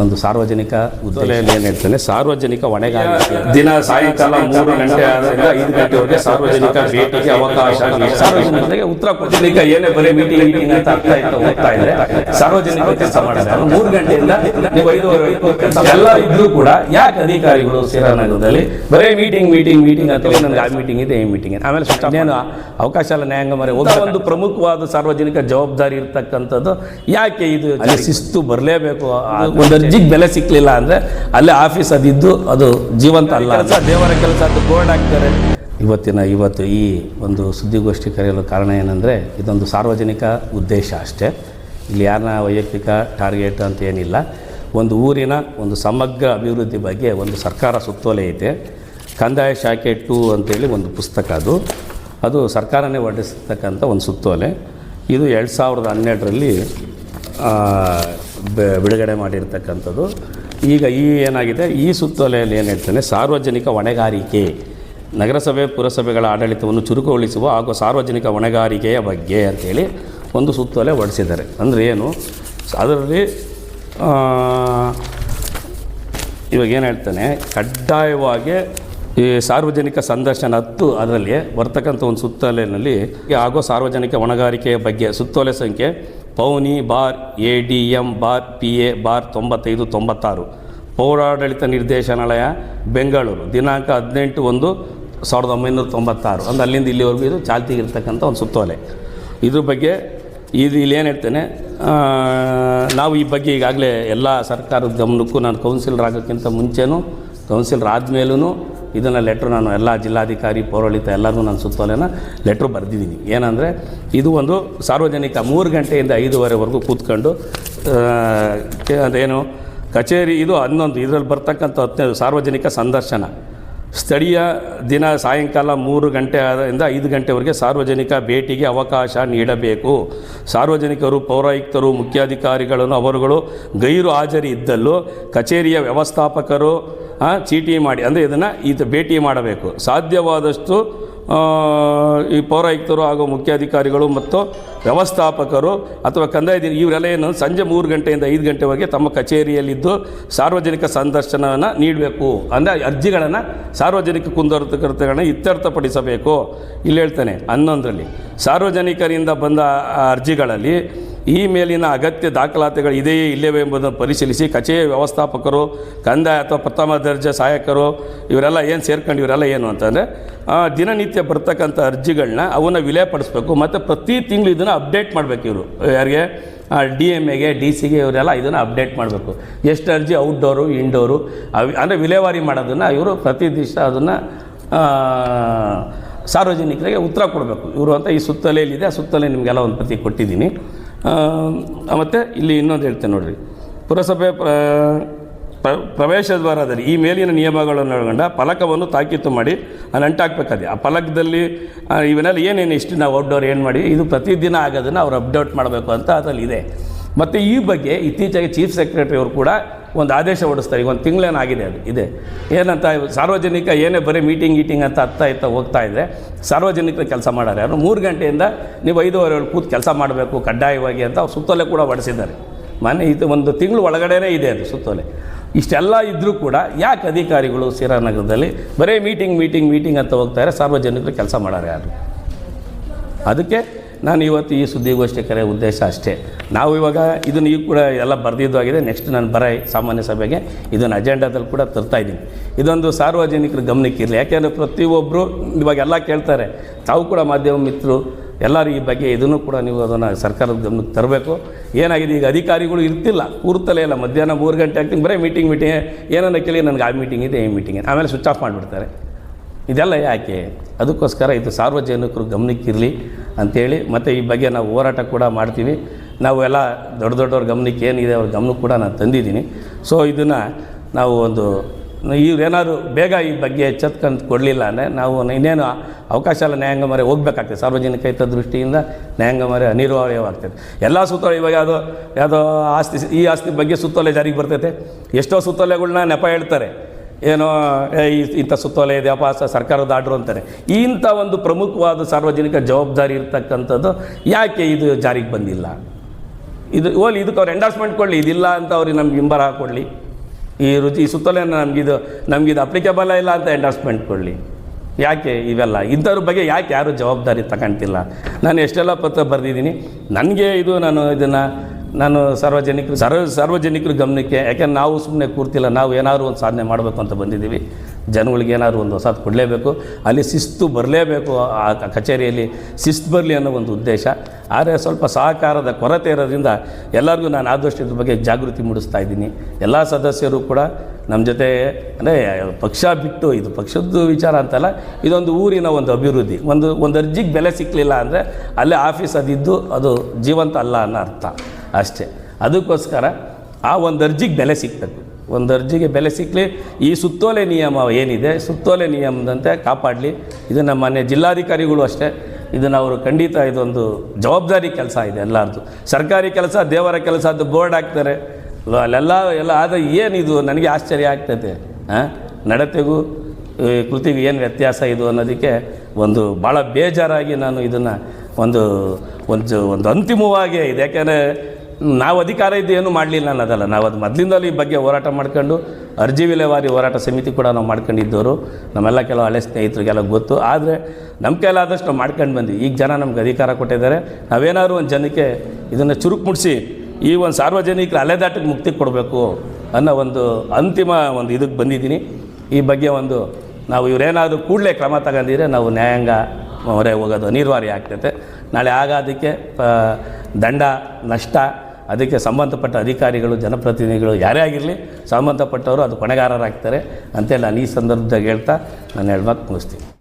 ಇದೊಂದು ಸಾರ್ವಜನಿಕ ಉದ್ದೇಶದಲ್ಲಿ ಏನು ಹೇಳ್ತೇನೆ ಸಾರ್ವಜನಿಕ ಹೊಣೆಗಾರಿಕೆ. ದಿನ ಸಾಯಂಕಾಲ ಮೂರು ಗಂಟೆ ಆದ್ರಿಂದ ಐದು ಗಂಟೆವರೆಗೆ ಸಾರ್ವಜನಿಕ ಭೇಟಿಗೆ ಅವಕಾಶ ಸಾರ್ವಜನಿಕರಿಗೆ ಉತ್ತರ ಈಗ ಏನೇ ಬರೀ ಮೀಟಿಂಗ್ ಮೀಟಿಂಗ್ ಅಂತ ಅರ್ಥ ಇತ್ತು ಹೋಗ್ತಾ ಇದ್ರೆ ಸಾರ್ವಜನಿಕ ಕೆಲಸ ಮಾಡಿದ್ದಾರೆ ಮೂರು ಗಂಟೆಯಿಂದ ನೀವು ಐದುವರೆ ಎಲ್ಲ ಇದ್ರೂ ಕೂಡ ಯಾಕೆ ಅಧಿಕಾರಿಗಳು ನಗರದಲ್ಲಿ ಬರೀ ಮೀಟಿಂಗ್ ಮೀಟಿಂಗ್ ಮೀಟಿಂಗ್ ಅಂತ ನನಗೆ ಆ ಮೀಟಿಂಗ್ ಇದೆ ಈ ಮೀಟಿಂಗ್ ಇದೆ. ಆಮೇಲೆ ಏನು ಅವಕಾಶ ಎಲ್ಲ ನ್ಯಾಯಾಂಗ ಮರೆ ಒಂದು ಪ್ರಮುಖವಾದ ಸಾರ್ವಜನಿಕ ಜವಾಬ್ದಾರಿ ಇರ್ತಕ್ಕಂಥದ್ದು ಯಾಕೆ ಇದು ಅಲ್ಲಿ ಶಿಸ್ತು ಬರಲೇಬೇಕು ಒಂದು ಅರ್ಜಿಗೆ ಬೆಲೆ ಸಿಕ್ಕಲಿಲ್ಲ ಅಂದರೆ ಅಲ್ಲೇ ಆಫೀಸ್ ಅದಿದ್ದು ಅದು ಜೀವಂತ ಅಲ್ಲ ದೇವರ ಕೆಲಸ ಅದು ಬೋರ್ಡ್ ಹಾಕ್ತಾರೆ. ಇವತ್ತಿನ ಇವತ್ತು ಈ ಒಂದು ಸುದ್ದಿಗೋಷ್ಠಿ ಕರೆಯಲು ಕಾರಣ ಏನಂದರೆ ಇದೊಂದು ಸಾರ್ವಜನಿಕ ಉದ್ದೇಶ ಅಷ್ಟೇ. ಇಲ್ಲಿ ಯಾರನ್ನ ವೈಯಕ್ತಿಕ ಟಾರ್ಗೆಟ್ ಅಂತ ಏನಿಲ್ಲ. ಒಂದು ಊರಿನ ಒಂದು ಸಮಗ್ರ ಅಭಿವೃದ್ಧಿ ಬಗ್ಗೆ ಒಂದು ಸರ್ಕಾರ ಸುತ್ತೋಲೆ ಐತೆ ಕಂದಾಯ ಶಾಖೆ ಟು ಅಂತೇಳಿ ಒಂದು ಪುಸ್ತಕ ಅದು. ಅದು ಸರ್ಕಾರನೇ ಹೊರಡಿಸ್ತಕ್ಕಂಥ ಒಂದು ಸುತ್ತೋಲೆ. ಇದು ಎರಡು ಸಾವಿರದ ಹನ್ನೆರಡರಲ್ಲಿ ಬಿಡುಗಡೆ ಮಾಡಿರ್ತಕ್ಕಂಥದ್ದು. ಈಗ ಈ ಏನಾಗಿದೆ? ಈ ಸುತ್ತೋಲೆಯಲ್ಲಿ ಏನು ಹೇಳ್ತಾನೆ? ಸಾರ್ವಜನಿಕ ಹೊಣೆಗಾರಿಕೆ. ನಗರಸಭೆ, ಪುರಸಭೆಗಳ ಆಡಳಿತವನ್ನು ಚುರುಕುಗೊಳಿಸುವ ಹಾಗೂ ಸಾರ್ವಜನಿಕ ಹೊಣೆಗಾರಿಕೆಯ ಬಗ್ಗೆ ಅಂತೇಳಿ ಒಂದು ಸುತ್ತೋಲೆ ಹೊರಡಿಸಿದ್ದಾರೆ ಅಂದರೆ ಏನು? ಅದರಲ್ಲಿ ಇವಾಗ ಏನು ಹೇಳ್ತಾನೆ? ಕಡ್ಡಾಯವಾಗಿ ಈ ಸಾರ್ವಜನಿಕ ಸಂದರ್ಶನ ಹತ್ತು ಅದರಲ್ಲಿ ಬರ್ತಕ್ಕಂಥ ಒಂದು ಸುತ್ತೋಲೆನಲ್ಲಿ ಆಗೋ ಸಾರ್ವಜನಿಕ ಹೊಣೆಗಾರಿಕೆಯ ಬಗ್ಗೆ, ಸುತ್ತೋಲೆ ಸಂಖ್ಯೆ ಪೌನಿ bar, A D M bar, P A bar ತೊಂಬತ್ತೈದು, ತೊಂಬತ್ತಾರು. ಪೌರಾಡಳಿತ ನಿರ್ದೇಶನಾಲಯ, ಬೆಂಗಳೂರು. ದಿನಾಂಕ ಹದಿನೆಂಟು ಒಂದು ಸಾವಿರದ ಒಂಬೈನೂರ ತೊಂಬತ್ತಾರು. ಅಂದರೆ ಅಲ್ಲಿಂದ ಇಲ್ಲಿವರೆಗೂ ಇದು ಚಾಲ್ತಿಗೆ ಇರ್ತಕ್ಕಂಥ ಒಂದು ಸುತ್ತೋಲೆ. ಇದ್ರ ಬಗ್ಗೆ ಇದು ಇಲ್ಲಿ ಏನು ಹೇಳ್ತೇನೆ ನಾವು ಈ ಬಗ್ಗೆ ಈಗಾಗಲೇ ಎಲ್ಲ ಸರ್ಕಾರದ ಗಮನಕ್ಕೂ ನಾನು ಕೌನ್ಸಿಲರ್ ಆಗೋಕ್ಕಿಂತ ಮುಂಚೆನೂ, ಕೌನ್ಸಿಲರ್ ಆದಮೇಲೂ ಇದನ್ನು ಲೆಟ್ರ್ ನಾನು ಎಲ್ಲ ಜಿಲ್ಲಾಧಿಕಾರಿ, ಪೌರಾಡಳಿತ ಎಲ್ಲರಿಗೂ ನಾನು ಸುತ್ತೋಲೆನ ಲೆಟ್ರ್ ಬರೆದಿದ್ದೀನಿ. ಏನಂದರೆ, ಇದು ಒಂದು ಸಾರ್ವಜನಿಕ ಮೂರು ಗಂಟೆಯಿಂದ ಐದೂವರೆವರೆಗೂ ಕೂತ್ಕೊಂಡು ಅದೇನು, ಕಚೇರಿ ಇದು ಹನ್ನೊಂದು, ಇದರಲ್ಲಿ ಬರ್ತಕ್ಕಂಥ ಹತ್ತನೇ ಸಾರ್ವಜನಿಕ ಸಂದರ್ಶನ. ಸ್ಥಳೀಯ ದಿನ ಸಾಯಂಕಾಲ ಮೂರು ಗಂಟೆಯಿಂದ ಐದು ಗಂಟೆವರೆಗೆ ಸಾರ್ವಜನಿಕ ಭೇಟಿಗೆ ಅವಕಾಶ ನೀಡಬೇಕು. ಸಾರ್ವಜನಿಕರು, ಪೌರಾಯುಕ್ತರು, ಮುಖ್ಯಾಧಿಕಾರಿಗಳನ್ನು, ಅವರುಗಳು ಗೈರು ಹಾಜರಿ ಇದ್ದಲ್ಲೂ ಕಚೇರಿಯ ವ್ಯವಸ್ಥಾಪಕರು ಚೀಟಿ ಮಾಡಿ, ಅಂದರೆ ಇದನ್ನು ಇದು ಭೇಟಿ ಮಾಡಬೇಕು. ಸಾಧ್ಯವಾದಷ್ಟು ಈ ಪೌರಾಯುಕ್ತರು ಹಾಗೂ ಮುಖ್ಯಾಧಿಕಾರಿಗಳು ಮತ್ತು ವ್ಯವಸ್ಥಾಪಕರು ಅಥವಾ ಕಂದಾಯ ಇವರೆಲ್ಲ ಏನು ಸಂಜೆ ಮೂರು ಗಂಟೆಯಿಂದ ಐದು ಗಂಟೆವರೆಗೆ ತಮ್ಮ ಕಚೇರಿಯಲ್ಲಿದ್ದು ಸಾರ್ವಜನಿಕ ಸಂದರ್ಶನವನ್ನು ನೀಡಬೇಕು. ಅಂದರೆ ಅರ್ಜಿಗಳನ್ನು ಸಾರ್ವಜನಿಕ ಕುಂದರ್ತಕರ್ತಗಳನ್ನು ಇತ್ಯರ್ಥಪಡಿಸಬೇಕು. ಇಲ್ಲಿ ಹೇಳ್ತಾನೆ, ಹನ್ನೊಂದರಲ್ಲಿ ಸಾರ್ವಜನಿಕರಿಂದ ಬಂದ ಅರ್ಜಿಗಳಲ್ಲಿ ಈ ಮೇಲಿನ ಅಗತ್ಯ ದಾಖಲಾತಿಗಳು ಇದೆಯೇ ಇಲ್ಲವೇ ಎಂಬುದನ್ನು ಪರಿಶೀಲಿಸಿ ಕಚೇರಿ ವ್ಯವಸ್ಥಾಪಕರು, ಕಂದಾಯ ಅಥವಾ ಪ್ರಥಮ ದರ್ಜೆ ಸಹಾಯಕರು, ಇವರೆಲ್ಲ ಏನು ಸೇರ್ಕೊಂಡು ಇವರೆಲ್ಲ ಏನು ಅಂತಂದರೆ ದಿನನಿತ್ಯ ಬರ್ತಕ್ಕಂಥ ಅರ್ಜಿಗಳನ್ನ ಅವನ್ನ ವಿಲೇಪಡಿಸ್ಬೇಕು, ಮತ್ತು ಪ್ರತಿ ತಿಂಗಳು ಇದನ್ನು ಅಪ್ಡೇಟ್ ಮಾಡಬೇಕು ಇವರು. ಯಾರಿಗೆ? ಡಿ ಎಂ ಎಗೆ, ಡಿ ಸಿಗೆ ಇವರೆಲ್ಲ ಇದನ್ನು ಅಪ್ಡೇಟ್ ಮಾಡಬೇಕು. ಎಷ್ಟು ಅರ್ಜಿ ಔಟ್ಡೋರು ಇಂಡೋರು ಅವ್, ಅಂದರೆ ವಿಲೇವಾರಿ ಮಾಡೋದನ್ನು ಇವರು ಪ್ರತಿ ದಿವಸ ಅದನ್ನು ಸಾರ್ವಜನಿಕರಿಗೆ ಉತ್ತರ ಕೊಡಬೇಕು. ಇವರು ಅಂತ ಈ ಸುತ್ತಲೆಯಲ್ಲಿದೆ ಆ ಸುತ್ತಲೇ ನಿಮಗೆಲ್ಲ ಒಂದು ಪ್ರತಿ ಕೊಟ್ಟಿದ್ದೀನಿ. ಮತ್ತು ಇಲ್ಲಿ ಇನ್ನೊಂದು ಹೇಳ್ತೇನೆ ನೋಡಿರಿ. ಪುರಸಭೆ ಪ್ರ ಪ್ರ- ಪ್ರವೇಶ ದ್ವಾರದಲ್ಲಿ ಈ ಮೇಲಿನ ನಿಯಮಗಳನ್ನು ಒಳಗೊಂಡ ಫಲಕವನ್ನು ತಾಕೀತು ಮಾಡಿ ಅಲ್ಲಿ ಅಂಟಾಕ್ಬೇಕಾದೆ ಆ ಫಲಕದಲ್ಲಿ ಇವನ್ನೆಲ್ಲ ಏನೇನು ಇಷ್ಟು ನಾವು ಔಟ್ಡೋರ್ ಏನು ಮಾಡಿ, ಇದು ಪ್ರತಿದಿನ ಆಗೋದನ್ನು ಅವ್ರು ಅಪ್ಡೇಟ್ ಮಾಡಬೇಕು ಅಂತ ಅದರಲ್ಲಿ ಇದೆ ಮತ್ತು ಈ ಬಗ್ಗೆ ಇತ್ತೀಚೆಗೆ ಚೀಫ್ ಸೆಕ್ರೆಟರಿ ಅವರು ಕೂಡ ಒಂದು ಆದೇಶ ಹೊಡಿಸ್ತಾರೆ ಈಗ ಒಂದು ತಿಂಗಳೇನಾಗಿದೆ ಅದು? ಇದೆ. ಏನಂತ ಸಾರ್ವಜನಿಕ ಏನೇ ಬರೀ ಮೀಟಿಂಗ್ ಗೀಟಿಂಗ್ ಅಂತ ಹತ್ತಾ ಇತ್ತ ಹೋಗ್ತಾ ಇದ್ದರೆ ಸಾರ್ವಜನಿಕರು ಕೆಲಸ ಮಾಡಾರೆ ಯಾರು? ಮೂರು ಗಂಟೆಯಿಂದ ನೀವು ಐದೂವರೆ ಕೂತು ಕೆಲಸ ಮಾಡಬೇಕು, ಕಡ್ಡಾಯವಾಗಿ ಅಂತ ಸುತ್ತೋಲೆ ಕೂಡ ಹೊಡಿಸಿದ್ದಾರೆ ಮನೆ ಇದು ಒಂದು ತಿಂಗಳು ಒಳಗಡೆನೇ ಇದೆ ಅದು ಸುತ್ತೋಲೆ. ಇಷ್ಟೆಲ್ಲ ಇದ್ದರೂ ಕೂಡ ಯಾಕೆ ಅಧಿಕಾರಿಗಳು ನಗರದಲ್ಲಿ ಬರೀ ಮೀಟಿಂಗ್ ಮೀಟಿಂಗ್ ಮೀಟಿಂಗ್ ಅಂತ ಹೋಗ್ತಾರೆ ಸಾರ್ವಜನಿಕರು ಕೆಲಸ ಮಾಡೋರು ಯಾರು? ಅದಕ್ಕೆ ನಾನು ಇವತ್ತು ಈ ಸುದ್ದಿಗೋಷ್ಠಿ ಕರೆ ಉದ್ದೇಶ ಅಷ್ಟೇ. ನಾವು ಇವಾಗ ಇದನ್ನು ಈಗ ಕೂಡ ಎಲ್ಲ ಬರೆದಿದ್ದು ಆಗಿದೆ. ನೆಕ್ಸ್ಟ್ ನಾನು ಬರ ಸಾಮಾನ್ಯ ಸಭೆಗೆ ಇದನ್ನು ಅಜೆಂಡಾದಲ್ಲಿ ಕೂಡ ತರ್ತಾ ಇದ್ದೀನಿ. ಇದೊಂದು ಸಾರ್ವಜನಿಕರ ಗಮನಕ್ಕೆ ಇರಲಿ. ಯಾಕೆಂದರೆ ಪ್ರತಿಯೊಬ್ಬರು ಇವಾಗ ಎಲ್ಲ ಕೇಳ್ತಾರೆ. ತಾವು ಕೂಡ ಮಾಧ್ಯಮ ಮಿತ್ರರು, ಎಲ್ಲರೂ ಈ ಬಗ್ಗೆ ಇದನ್ನು ಕೂಡ ನೀವು ಅದನ್ನು ಸರ್ಕಾರದ ಗಮನಕ್ಕೆ ತರಬೇಕು. ಏನಾಗಿದೆ? ಈಗ ಅಧಿಕಾರಿಗಳು ಇರ್ತಿಲ್ಲ. ಕೂರ್ತಲೇ ಇಲ್ಲ. ಮಧ್ಯಾಹ್ನ ಮೂರು ಗಂಟೆ ಆಗ್ತೀನಿ. ಬರೀ ಮೀಟಿಂಗ್ ಮೀಟಿಂಗ್ ಏನನ್ನ ಕೇಳಿ ನನಗೆ ಆ ಮೀಟಿಂಗ್ ಇದೆ, ಈ ಮೀಟಿಂಗ್ ಇದೆ. ಆಮೇಲೆ ಸ್ವಿಚ್ ಆಫ್ ಮಾಡಿಬಿಡ್ತಾರೆ. ಇದೆಲ್ಲ ಯಾಕೆ? ಅದಕ್ಕೋಸ್ಕರ ಇದು ಸಾರ್ವಜನಿಕರು ಗಮನಕ್ಕಿರಲಿ ಅಂಥೇಳಿ ಮತ್ತು ಈ ಬಗ್ಗೆ ನಾವು ಹೋರಾಟ ಕೂಡ ಮಾಡ್ತೀವಿ. ನಾವು ಎಲ್ಲ ದೊಡ್ಡ ದೊಡ್ಡವ್ರ ಗಮನಕ್ಕೆ ಏನಿದೆ ಅವ್ರ ಗಮನಕ್ಕೆ ಕೂಡ ನಾನು ತಂದಿದ್ದೀನಿ. ಸೊ ಇದನ್ನು ನಾವು ಒಂದು ಇವ್ರೇನಾದ್ರು ಬೇಗ ಈ ಬಗ್ಗೆ ಎಚ್ಚೆತ್ಕೊಂಡು ಕೊಡಲಿಲ್ಲ ಅಂದರೆ ನಾವು ಇನ್ನೇನು ಅವಕಾಶ ಎಲ್ಲ ನ್ಯಾಯಾಂಗ ಮರೆ ಹೋಗ್ಬೇಕಾಗ್ತದೆ. ಸಾರ್ವಜನಿಕ ಹಿತ ದೃಷ್ಟಿಯಿಂದ ನ್ಯಾಯಾಂಗ ಮರೆ ಅನಿವಾರ್ಯವಾಗ್ತದೆ. ಎಲ್ಲ ಸುತ್ತೋಲೆ ಇವಾಗ ಯಾವುದೋ ಯಾವುದೋ ಆಸ್ತಿ, ಈ ಆಸ್ತಿ ಬಗ್ಗೆ ಸುತ್ತೋಲೆ ಜಾರಿಗೆ ಬರ್ತೈತೆ. ಎಷ್ಟೋ ಸುತ್ತೋಲೆಗಳನ್ನ ನೆಪ ಹೇಳ್ತಾರೆ. ಏನೋ ಇಂಥ ಸುತ್ತೋಲೆ ಇದೆಯಪ್ಪ ಸರ್ಕಾರದ ಆರ್ಡ್ರು ಅಂತಾರೆ. ಇಂಥ ಒಂದು ಪ್ರಮುಖವಾದ ಸಾರ್ವಜನಿಕ ಜವಾಬ್ದಾರಿ ಇರ್ತಕ್ಕಂಥದ್ದು ಯಾಕೆ ಇದು ಜಾರಿಗೆ ಬಂದಿಲ್ಲ? ಇದು, ಓಲಿ, ಇದಕ್ಕೆ ಅವ್ರು ಎಂಡಾರ್ಸ್ಮೆಂಟ್ ಕೊಡಲಿ, ಇದಿಲ್ಲ ಅಂತ ಅವ್ರಿಗೆ ನಮ್ಗೆ ಹಿಂಬರ ಹಾಕೊಳ್ಳಿ ಈ ರುಚಿ, ಈ ಸುತ್ತಲೇನು ನಮಗಿದು ನಮಗಿದು ಅಪ್ಲಿಕೇಬಲ್ ಇಲ್ಲ ಅಂತ ಎಂಡಾರ್ಸ್ಮೆಂಟ್ ಕೊಡಲಿ. ಯಾಕೆ ಇವೆಲ್ಲ? ಇಂಥವ್ರ ಬಗ್ಗೆ ಯಾಕೆ ಯಾರು ಜವಾಬ್ದಾರಿ ತಗೊಂತಿಲ್ಲ? ನಾನು ಎಷ್ಟೆಲ್ಲ ಪತ್ರ ಬರೆದಿದ್ದೀನಿ. ನನಗೆ ಇದು, ನಾನು ಇದನ್ನು ನಾನು ಸಾರ್ವಜನಿಕರು ಸರ್ವ ಸಾರ್ವಜನಿಕರ ಗಮನಕ್ಕೆ ಯಾಕೆಂದ್ರೆ ನಾವು ಸುಮ್ಮನೆ ಕೂರ್ತಿಲ್ಲ, ನಾವು ಏನಾದರೂ ಒಂದು ಸಾಧನೆ ಮಾಡಬೇಕು ಅಂತ ಬಂದಿದ್ದೀವಿ. ಜನಗಳಿಗೆ ಏನಾದರೂ ಒಂದು ಹೊಸದು ಕೊಡಲೇಬೇಕು. ಅಲ್ಲಿ ಶಿಸ್ತು ಬರಲೇಬೇಕು ಆ ಕಚೇರಿಯಲ್ಲಿ. ಶಿಸ್ತು ಬರಲಿ ಅನ್ನೋ ಒಂದು ಉದ್ದೇಶ. ಆದರೆ ಸ್ವಲ್ಪ ಸಹಕಾರದ ಕೊರತೆ ಇರೋದ್ರಿಂದ ಎಲ್ಲರಿಗೂ ನಾನು ಆದಷ್ಟು ಇದ್ರ ಬಗ್ಗೆ ಜಾಗೃತಿ ಮೂಡಿಸ್ತಾ ಇದ್ದೀನಿ. ಎಲ್ಲ ಸದಸ್ಯರು ಕೂಡ ನಮ್ಮ ಜೊತೆ, ಅಂದರೆ ಪಕ್ಷ ಬಿಟ್ಟು, ಇದು ಪಕ್ಷದ್ದು ವಿಚಾರ ಅಂತಲ್ಲ, ಇದೊಂದು ಊರಿನ ಒಂದು ಅಭಿವೃದ್ಧಿ. ಒಂದು ಒಂದು ಅರ್ಜಿಗೆ ಬೆಲೆ ಸಿಕ್ಕಲಿಲ್ಲ ಅಂದರೆ ಅಲ್ಲೇ ಆಫೀಸ್ ಅದಿದ್ದು ಅದು ಜೀವಂತ ಅಲ್ಲ ಅನ್ನೋ ಅರ್ಥ. ಅಷ್ಟೇ. ಅದಕ್ಕೋಸ್ಕರ ಆ ಒಂದು ಅರ್ಜಿಗೆ ಬೆಲೆ ಸಿಗ್ತದೆ. ಒಂದು ಅರ್ಜಿಗೆ ಬೆಲೆ ಸಿಕ್ಕಲಿ ಈ ಸುತ್ತೋಲೆ ನಿಯಮ ಏನಿದೆ, ಸುತ್ತೋಲೆ ನಿಯಮದಂತೆ ಕಾಪಾಡಲಿ. ಇದು ನಮ್ಮ ಮನೆ ಜಿಲ್ಲಾಧಿಕಾರಿಗಳು ಅಷ್ಟೇ. ಇದನ್ನು ಅವರು ಖಂಡಿತ ಇದೊಂದು ಜವಾಬ್ದಾರಿ ಕೆಲಸ ಇದೆ ಎಲ್ಲರದು. ಸರ್ಕಾರಿ ಕೆಲಸ, ದೇವರ ಕೆಲಸ ಅದು ಬೋರ್ಡ್ ಹಾಕ್ತಾರೆ. ಅಲ್ಲೆಲ್ಲ, ಎಲ್ಲ, ಆದರೆ ಏನಿದು, ನನಗೆ ಆಶ್ಚರ್ಯ ಆಗ್ತದೆ. ಹಾಂ ನಡತೆಗೂ ಕೃತಿಗೂ ಏನು ವ್ಯತ್ಯಾಸ ಇದು ಅನ್ನೋದಕ್ಕೆ ಒಂದು ಭಾಳ ಬೇಜಾರಾಗಿ ನಾನು ಇದನ್ನು ಒಂದು ಒಂದು ಒಂದು ಅಂತಿಮವಾಗಿ ಇದೆ. ಯಾಕೆಂದರೆ ನಾವು ಅಧಿಕಾರ ಇದ್ದು ಏನೂ ಮಾಡಲಿಲ್ಲ ಅನ್ನೋದಲ್ಲ. ನಾವು ಅದು ಮೊದಲಿಂದಲೂ ಈ ಬಗ್ಗೆ ಹೋರಾಟ ಮಾಡ್ಕೊಂಡು ಅರ್ಜಿ ವಿಲೇವಾರಿ ಹೋರಾಟ ಸಮಿತಿ ಕೂಡ ನಾವು ಮಾಡ್ಕೊಂಡಿದ್ದವರು. ನಮ್ಮೆಲ್ಲ ಕೆಲವು ಹಳೆ ಸ್ನೇಹಿತರಿಗೆಲ್ಲ ಗೊತ್ತು. ಆದರೆ ನಮ್ಮ ಕೈಲಾದಷ್ಟು ನಾವು ಮಾಡ್ಕೊಂಡು ಬಂದ್ವಿ. ಈಗ ಜನ ನಮ್ಗೆ ಅಧಿಕಾರ ಕೊಟ್ಟಿದ್ದಾರೆ. ನಾವೇನಾದ್ರು ಒಂದು ಜನಕ್ಕೆ ಇದನ್ನು ಚುರುಕು ಮುಡಿಸಿ ಈ ಒಂದು ಸಾರ್ವಜನಿಕರ ಅಲೆದಾಟಕ್ಕೆ ಮುಕ್ತಿ ಕೊಡಬೇಕು ಅನ್ನೋ ಒಂದು ಅಂತಿಮ ಒಂದು ಇದಕ್ಕೆ ಬಂದಿದ್ದೀನಿ. ಈ ಬಗ್ಗೆ ಒಂದು ನಾವು ಇವರೇನಾದರೂ ಕೂಡಲೇ ಕ್ರಮ ತಗೊಂಡಿದ್ರೆ ನಾವು ನ್ಯಾಯಾಂಗ ಹೊರೆ ಹೋಗೋದು ಅನಿವಾರ್ಯ ಆಗ್ತೈತೆ. ನಾಳೆ ಆಗ ಅದಕ್ಕೆ ಆ, ದಂಡ ನಷ್ಟ ಅದಕ್ಕೆ ಸಂಬಂಧಪಟ್ಟ ಅಧಿಕಾರಿಗಳು, ಜನಪ್ರತಿನಿಧಿಗಳು ಯಾರೇ ಆಗಿರಲಿ ಸಂಬಂಧಪಟ್ಟವರು ಅದು ಹೊಣೆಗಾರರಾಗ್ತಾರೆ ಅಂತೇಳಿ ನಾನು ಈ ಸಂದರ್ಭದಾಗ ಹೇಳ್ತಾ ನಾನು ಹೇಳ್ಮಾತು ಮುಗಿಸ್ತೀನಿ.